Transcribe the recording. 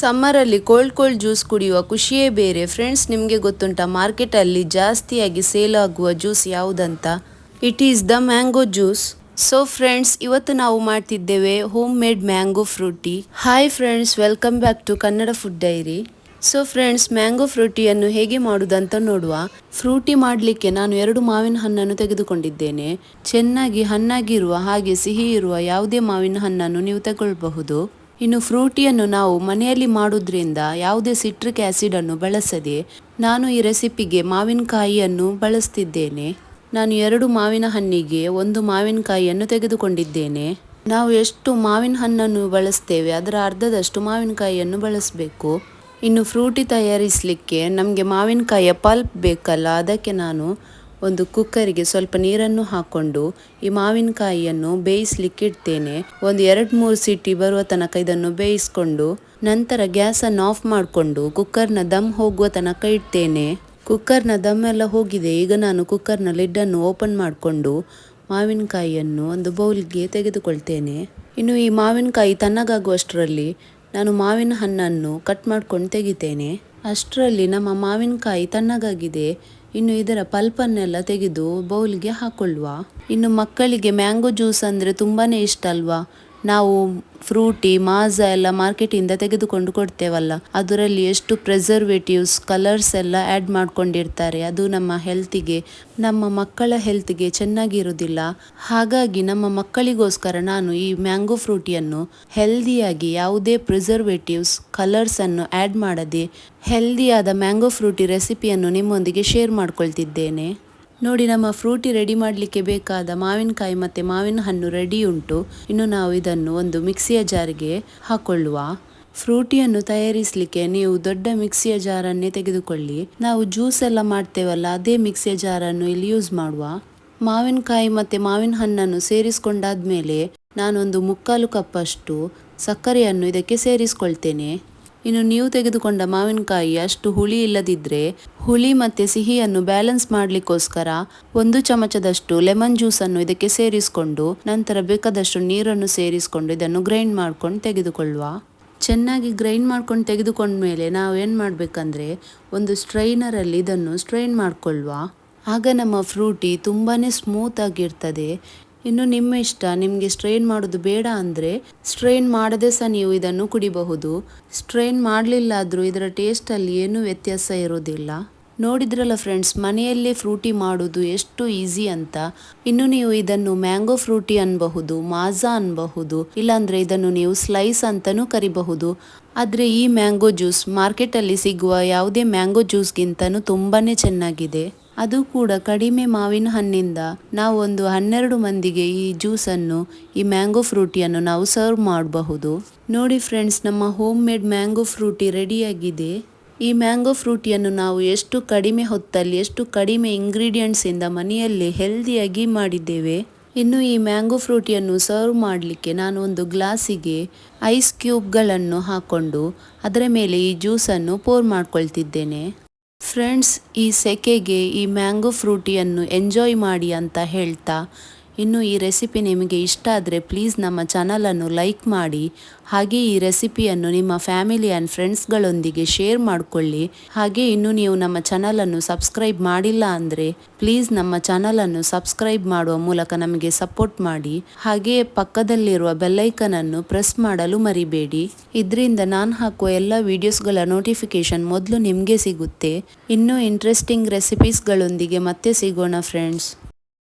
ಸಮ್ಮರಲ್ಲಿ cold cold juice ಕುಡಿಯುವ ಖುಷಿಯೇ ಬೇರೆ. ಫ್ರೆಂಡ್ಸ್ ನಿಮಗೆ ಗೊತ್ತುಂಟ, ಮಾರ್ಕೆಟಲ್ಲಿ ಜಾಸ್ತಿಯಾಗಿ ಸೇಲ್ ಆಗುವ ಜ್ಯೂಸ್ ಯಾವುದಂತ? It is the mango juice so friends ಇವತ್ತು ನಾವು ಮಾಡ್ತಿದ್ದೇವೆ home made mango Frooti hi friends welcome back to Kannada food diary so friends mango ಫ್ರೂಟಿಯನ್ನು ಹೇಗೆ ಮಾಡುವುದಂತ ನೋಡುವ. ಫ್ರೂಟಿ ಮಾಡಲಿಕ್ಕೆ ನಾನು ಎರಡು ಮಾವಿನ ಹಣ್ಣನ್ನು ತೆಗೆದುಕೊಂಡಿದ್ದೇನೆ. ಚೆನ್ನಾಗಿ ಹಣ್ಣಾಗಿರುವ ಹಾಗೆ ಸಿಹಿ ಇರುವ ಯಾವುದೇ ಮಾವಿನ ಹಣ್ಣನ್ನು ನೀವು ತಗೊಳ್ಬಹುದು. ಇನ್ನು ಫ್ರೂಟಿಯನ್ನು ನಾವು ಮನೆಯಲ್ಲಿ ಮಾಡೋದ್ರಿಂದ ಯಾವುದೇ ಸಿಟ್ರಿಕ್ ಆ್ಯಸಿಡನ್ನು ಬಳಸದೆ ನಾನು ಈ ರೆಸಿಪಿಗೆ ಮಾವಿನಕಾಯಿಯನ್ನು ಬಳಸ್ತಿದ್ದೇನೆ. ನಾನು ಎರಡು ಮಾವಿನ ಹಣ್ಣಿಗೆ ಒಂದು ಮಾವಿನಕಾಯಿಯನ್ನು ತೆಗೆದುಕೊಂಡಿದ್ದೇನೆ. ನಾವು ಎಷ್ಟು ಮಾವಿನ ಹಣ್ಣನ್ನು ಬಳಸ್ತೇವೆ, ಅದರ ಅರ್ಧದಷ್ಟು ಮಾವಿನಕಾಯಿಯನ್ನು ಬಳಸಬೇಕು. ಇನ್ನು ಫ್ರೂಟಿ ತಯಾರಿಸಲಿಕ್ಕೆ ನಮಗೆ ಮಾವಿನಕಾಯಿಯ ಪಲ್ಪ್ ಬೇಕಲ್ಲ, ಅದಕ್ಕೆ ನಾನು ಒಂದು ಕುಕ್ಕರಿಗೆ ಸ್ವಲ್ಪ ನೀರನ್ನು ಹಾಕ್ಕೊಂಡು ಈ ಮಾವಿನಕಾಯಿಯನ್ನು ಬೇಯಿಸ್ಲಿಕ್ಕೆ ಇಡ್ತೇನೆ. ಒಂದು ಎರಡು ಮೂರು ಸೀಟಿ ಬರುವ ತನಕ ಇದನ್ನು ಬೇಯಿಸ್ಕೊಂಡು ನಂತರ ಗ್ಯಾಸನ್ನು ಆಫ್ ಮಾಡಿಕೊಂಡು ಕುಕ್ಕರ್ನ ದಮ್ ಹೋಗುವ ತನಕ ಇಡ್ತೇನೆ. ಕುಕ್ಕರ್ನ ದಮ್ ಎಲ್ಲ ಹೋಗಿದೆ. ಈಗ ನಾನು ಕುಕ್ಕರ್ನ ಲಿಡ್ಡನ್ನು ಓಪನ್ ಮಾಡಿಕೊಂಡು ಮಾವಿನಕಾಯಿಯನ್ನು ಒಂದು ಬೌಲ್ಗೆ ತೆಗೆದುಕೊಳ್ತೇನೆ. ಇನ್ನು ಈ ಮಾವಿನಕಾಯಿ ತಣ್ಣಗಾಗುವಷ್ಟರಲ್ಲಿ ನಾನು ಮಾವಿನ ಹಣ್ಣನ್ನು ಕಟ್ ಮಾಡ್ಕೊಂಡು ತೆಗಿತೇನೆ. ಅಷ್ಟರಲ್ಲಿ ನಮ್ಮ ಮಾವಿನಕಾಯಿ ತಣ್ಣಗಾಗಿದೆ. ಇನ್ನು ಇದರ ಪಲ್ಪನ್ನೆಲ್ಲ ತೆಗೆದು ಬೌಲ್ಗೆ ಹಾಕೊಳ್ಳುವ. ಇನ್ನು ಮಕ್ಕಳಿಗೆ ಮ್ಯಾಂಗೋ ಜ್ಯೂಸ್ ಅಂದರೆ ತುಂಬಾ ಇಷ್ಟ ಅಲ್ವಾ? ನಾವು ಫ್ರೂಟಿ ಮಾಜ ಎಲ್ಲ ಮಾರ್ಕೆಟಿಂದ ತೆಗೆದುಕೊಂಡು ಕೊಡ್ತೇವಲ್ಲ. ಅದರಲ್ಲಿ ಎಷ್ಟು ಪ್ರೆಸರ್ವೇಟಿವ್ಸ್ ಕಲರ್ಸ್ ಎಲ್ಲ ಆ್ಯಡ್ ಮಾಡ್ಕೊಂಡಿರ್ತಾರೆ. ಅದು ನಮ್ಮ ಹೆಲ್ತಿಗೆ ನಮ್ಮ ಮಕ್ಕಳ ಹೆಲ್ತ್ಗೆ ಚೆನ್ನಾಗಿರುವುದಿಲ್ಲ. ಹಾಗಾಗಿ ನಮ್ಮ ಮಕ್ಕಳಿಗೋಸ್ಕರ ನಾನು ಈ ಮ್ಯಾಂಗೋ ಫ್ರೂಟಿಯನ್ನು ಹೆಲ್ದಿಯಾಗಿ ಯಾವುದೇ ಪ್ರಿಸರ್ವೇಟಿವ್ಸ್ ಕಲರ್ಸನ್ನು ಆ್ಯಡ್ ಮಾಡದೆ ಹೆಲ್ದಿಯಾದ ಮ್ಯಾಂಗೋ ಫ್ರೂಟಿ ರೆಸಿಪಿಯನ್ನು ನಿಮ್ಮೊಂದಿಗೆ ಶೇರ್ ಮಾಡ್ಕೊಳ್ತಿದ್ದೇನೆ. ನೋಡಿ, ನಮ್ಮ ಫ್ರೂಟಿ ರೆಡಿ ಮಾಡಲಿಕ್ಕೆ ಬೇಕಾದ ಮಾವಿನಕಾಯಿ ಮತ್ತು ಮಾವಿನ ಹಣ್ಣು ರೆಡಿ ಉಂಟು. ಇನ್ನು ನಾವು ಇದನ್ನು ಒಂದು ಮಿಕ್ಸಿಯ ಜಾರಿಗೆ ಹಾಕೊಳ್ಳುವ. ಫ್ರೂಟಿಯನ್ನು ತಯಾರಿಸಲಿಕ್ಕೆ ನೀವು ದೊಡ್ಡ ಮಿಕ್ಸಿಯ ಜಾರನ್ನೇ ತೆಗೆದುಕೊಳ್ಳಿ. ನಾವು ಜ್ಯೂಸ್ ಎಲ್ಲ ಮಾಡ್ತೇವಲ್ಲ, ಅದೇ ಮಿಕ್ಸಿಯ ಜಾರನ್ನು ಇಲ್ಲಿ ಯೂಸ್ ಮಾಡುವ. ಮಾವಿನಕಾಯಿ ಮತ್ತು ಮಾವಿನ ಹಣ್ಣನ್ನು ಸೇರಿಸ್ಕೊಂಡಾದ್ಮೇಲೆ ನಾನೊಂದು ಮುಕ್ಕಾಲು ಕಪ್ಪಷ್ಟು ಸಕ್ಕರೆಯನ್ನು ಇದಕ್ಕೆ ಸೇರಿಸ್ಕೊಳ್ತೇನೆ. ಇನ್ನು ನೀವು ತೆಗೆದುಕೊಂಡ ಮಾವಿನಕಾಯಿ ಅಷ್ಟು ಹುಳಿ ಇಲ್ಲದಿದ್ದರೆ ಹುಳಿ ಮತ್ತು ಸಿಹಿಯನ್ನು ಬ್ಯಾಲೆನ್ಸ್ ಮಾಡಲಿಕ್ಕೋಸ್ಕರ ಒಂದು ಚಮಚದಷ್ಟು ಲೆಮನ್ ಜ್ಯೂಸನ್ನು ಇದಕ್ಕೆ ಸೇರಿಸಿಕೊಂಡು ನಂತರ ಬೇಕಾದಷ್ಟು ನೀರನ್ನು ಸೇರಿಸಿಕೊಂಡು ಇದನ್ನು ಗ್ರೈಂಡ್ ಮಾಡ್ಕೊಂಡು ತೆಗೆದುಕೊಳ್ಳುವ. ಚೆನ್ನಾಗಿ ಗ್ರೈಂಡ್ ಮಾಡ್ಕೊಂಡು ತೆಗೆದುಕೊಂಡ್ಮೇಲೆ ನಾವು ಏನು ಮಾಡಬೇಕಂದ್ರೆ ಒಂದು ಸ್ಟ್ರೈನರಲ್ಲಿ ಇದನ್ನು ಸ್ಟ್ರೈನ್ ಮಾಡಿಕೊಳ್ಳುವ. ಆಗ ನಮ್ಮ ಫ್ರೂಟಿ ತುಂಬಾ ಸ್ಮೂತ್ ಆಗಿರ್ತದೆ. ಇನ್ನು ನಿಮ್ಮ ಇಷ್ಟ, ನಿಮಗೆ ಸ್ಟ್ರೈನ್ ಮಾಡೋದು ಬೇಡ ಅಂದರೆ ಸ್ಟ್ರೈನ್ ಮಾಡದೆ ಸಹ ನೀವು ಇದನ್ನು ಕುಡಿಬಹುದು. ಸ್ಟ್ರೈನ್ ಮಾಡಲಿಲ್ಲ ಆದರೂ ಇದರ ಟೇಸ್ಟಲ್ಲಿ ಏನೂ ವ್ಯತ್ಯಾಸ ಇರೋದಿಲ್ಲ ನೋಡಿದ್ರಲ್ಲ ಫ್ರೆಂಡ್ಸ್ ಮನೆಯಲ್ಲೇ ಫ್ರೂಟಿ ಮಾಡೋದು ಎಷ್ಟು ಈಸಿ ಅಂತ. ಇನ್ನು ನೀವು ಇದನ್ನು ಮ್ಯಾಂಗೋ ಫ್ರೂಟಿ ಅನ್ಬಹುದು, ಮಾಜಾ ಅನ್ಬಹುದು, ಇಲ್ಲಾಂದ್ರೆ ಇದನ್ನು ನೀವು ಸ್ಲೈಸ್ ಅಂತಲೂ ಕರಿಬಹುದು. ಆದರೆ ಈ ಮ್ಯಾಂಗೋ ಜ್ಯೂಸ್ ಮಾರ್ಕೆಟಲ್ಲಿ ಸಿಗುವ ಯಾವುದೇ ಮ್ಯಾಂಗೋ ಜ್ಯೂಸ್ಗಿಂತನೂ ತುಂಬಾ ಚೆನ್ನಾಗಿದೆ. ಅದು ಕೂಡ ಕಡಿಮೆ ಮಾವಿನ ಹಣ್ಣಿಂದ. ನಾವು ಒಂದು ಹನ್ನೆರಡು ಮಂದಿಗೆ ಈ ಜ್ಯೂಸನ್ನು ಈ ಮ್ಯಾಂಗೋ ಫ್ರೂಟಿಯನ್ನು ನಾವು ಸರ್ವ್ ಮಾಡಬಹುದು. ನೋಡಿ ಫ್ರೆಂಡ್ಸ್, ನಮ್ಮ ಹೋಮ್ ಮೇಡ್ ಮ್ಯಾಂಗೋ ಫ್ರೂಟಿ ರೆಡಿಯಾಗಿದೆ. ಈ ಮ್ಯಾಂಗೋ ಫ್ರೂಟಿಯನ್ನು ನಾವು ಎಷ್ಟು ಕಡಿಮೆ ಹೊತ್ತಲ್ಲಿ, ಎಷ್ಟು ಕಡಿಮೆ ಇಂಗ್ರೀಡಿಯೆಂಟ್ಸಿಂದ ಮನೆಯಲ್ಲೇ ಹೆಲ್ದಿಯಾಗಿ ಮಾಡಿದ್ದೇವೆ. ಇನ್ನು ಈ ಮ್ಯಾಂಗೋ ಫ್ರೂಟಿಯನ್ನು ಸರ್ವ್ ಮಾಡಲಿಕ್ಕೆ ನಾನು ಒಂದು ಗ್ಲಾಸಿಗೆ ಐಸ್ ಕ್ಯೂಬ್ಗಳನ್ನು ಹಾಕ್ಕೊಂಡು ಅದರ ಮೇಲೆ ಈ ಜ್ಯೂಸನ್ನು ಪೋರ್ ಮಾಡ್ಕೊಳ್ತಿದ್ದೇನೆ. ಫ್ರೆಂಡ್ಸ್ ಈ ಸೆಕೆಗೆ ಈ ಮ್ಯಾಂಗೋ ಫ್ರೂಟಿಯನ್ನು ಎಂಜಾಯ್ ಮಾಡಿ ಅಂತ ಹೇಳ್ತಾ ಇನ್ನು ಈ ರೆಸಿಪಿ ನಿಮಗೆ ಇಷ್ಟ ಆದರೆ ಪ್ಲೀಸ್ ನಮ್ಮ ಚಾನಲನ್ನು ಲೈಕ್ ಮಾಡಿ, ಹಾಗೆ ಈ ರೆಸಿಪಿಯನ್ನು ನಿಮ್ಮ ಫ್ಯಾಮಿಲಿ ಆ್ಯಂಡ್ ಫ್ರೆಂಡ್ಸ್ಗಳೊಂದಿಗೆ ಶೇರ್ ಮಾಡಿಕೊಳ್ಳಿ. ಹಾಗೆ ಇನ್ನು ನೀವು ನಮ್ಮ ಚಾನಲನ್ನು ಸಬ್ಸ್ಕ್ರೈಬ್ ಮಾಡಿಲ್ಲ ಅಂದರೆ ಪ್ಲೀಸ್ ನಮ್ಮ ಚಾನಲನ್ನು ಸಬ್ಸ್ಕ್ರೈಬ್ ಮಾಡುವ ಮೂಲಕ ನಮಗೆ ಸಪೋರ್ಟ್ ಮಾಡಿ ಹಾಗೆಯೇ ಪಕ್ಕದಲ್ಲಿರುವ ಬೆಲ್ಲೈಕನನ್ನು ಪ್ರೆಸ್ ಮಾಡಲು ಮರಿಬೇಡಿ. ಇದರಿಂದ ನಾನು ಹಾಕುವ ಎಲ್ಲ ವಿಡಿಯೋಸ್ಗಳ ನೋಟಿಫಿಕೇಶನ್ ಮೊದಲು ನಿಮಗೆ ಸಿಗುತ್ತೆ. ಇನ್ನೂ ಇಂಟ್ರೆಸ್ಟಿಂಗ್ ರೆಸಿಪೀಸ್ಗಳೊಂದಿಗೆ ಮತ್ತೆ ಸಿಗೋಣ ಫ್ರೆಂಡ್ಸ್